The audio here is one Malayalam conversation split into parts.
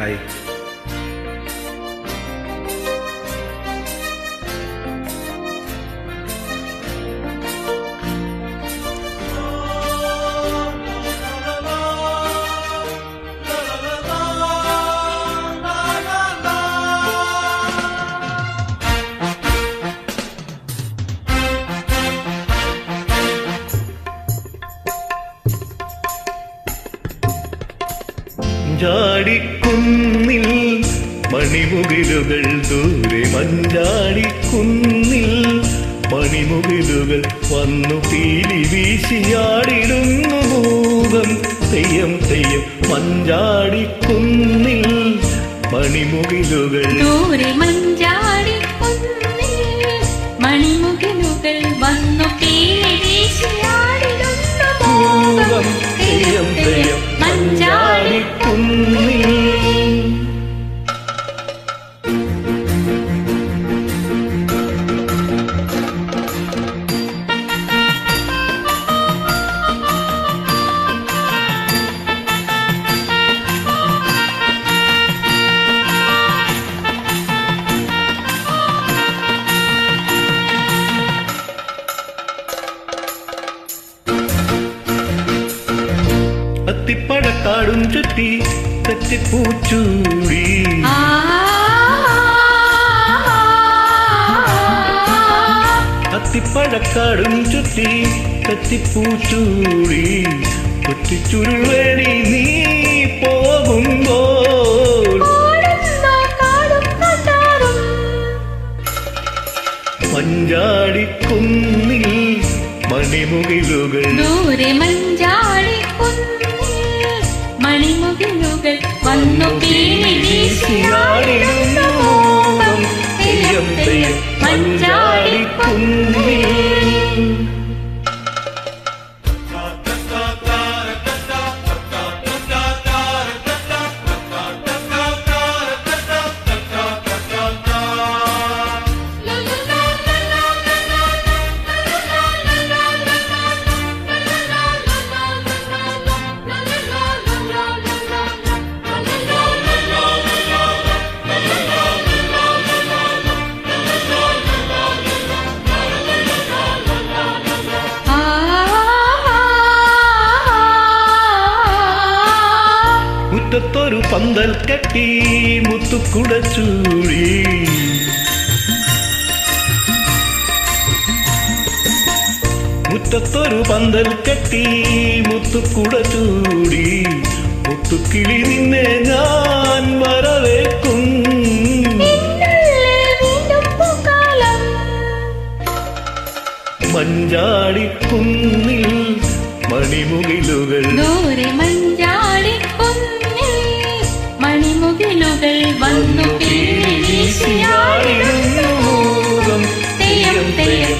Bye. മഞ്ചാടിക്കുന്നിൽ മണിമുകിലുകൾ ദൂരെ മഞ്ചാടിക്കുന്നിൽ മണിമുകിലുകൾ വന്നു പീലി വീശിയാടിടുന്നു ഭൂതം. തെയ്യം തെയ്യം മഞ്ചാടിക്കുന്നിൽ മണിമുകിലുകൾ. ദൂരെ മഞ്ചാടിക്കുന്നിൽ മണിമുകിലുകൾ വന്നു പീലി വീശിയാടിടുന്നു ഭൂതം. തെയ്യം തെയ്യം മഞ്ചാടി മഞ്ചാടിക്കുന്നിൽ അത്തിപ്പഴക്കാടും ചുറ്റി തെറ്റിപ്പൂച്ചൂടി ആ അത്തിപ്പഴക്കാടും ചുറ്റി തെറ്റിപ്പൂച്ചൂടി കൊച്ചിച്ചുരുവേണി നീ കൊട്ടാരും. മഞ്ചാടിക്കുന്നിൽ മണിമുകിലുകൾ. ദൂരെ മഞ്ചാടി മണിമുകിലുകൾ വന്നു പേരീശിയാടിടുന്നു മൂകം മുറ്റത്തൊരു പന്തൽ കെട്ടി മുത്തുക്കുട ചൂടി മുറ്റത്തൊരു പന്തൽ കെട്ടി മുത്തുക്കുട ചൂടി. മുത്തുക്കിളി നിന്നെ ഞാൻ വരവേക്കും മഞ്ചാടിക്കുന്നിൽ മണിമുകിലുകൾ. ദൂരെ മഞ്ചാടി മണിമുകിലുകൾ വന്നു പിന്നെ മൂകം തെയ്യം തെയ്യം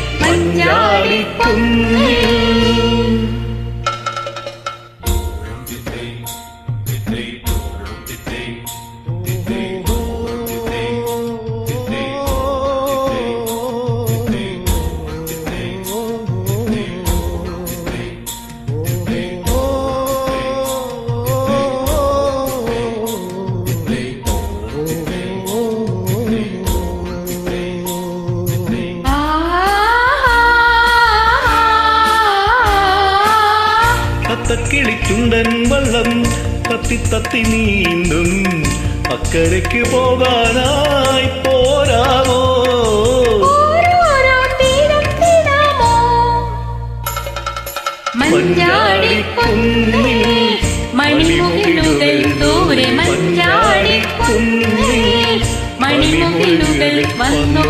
മഞ്ചാടി തത്തക്കിളിച്ചുണ്ടൻ വള്ളം തത്തി തത്തി നീന്തും. അക്കരയ്ക്ക് പോകാനായി പോരാമോ? മഞ്ചാടിക്കുന്നിൽ മണിമുകിലുകൾ ദൂരെ മഞ്ചാടിക്കുന്നിൽ മണിമുകിലുകൾ വന്നു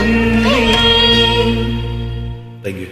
തെയ്യം മഞ്ചാടിക്കുന്നിൽ താങ്ക് യു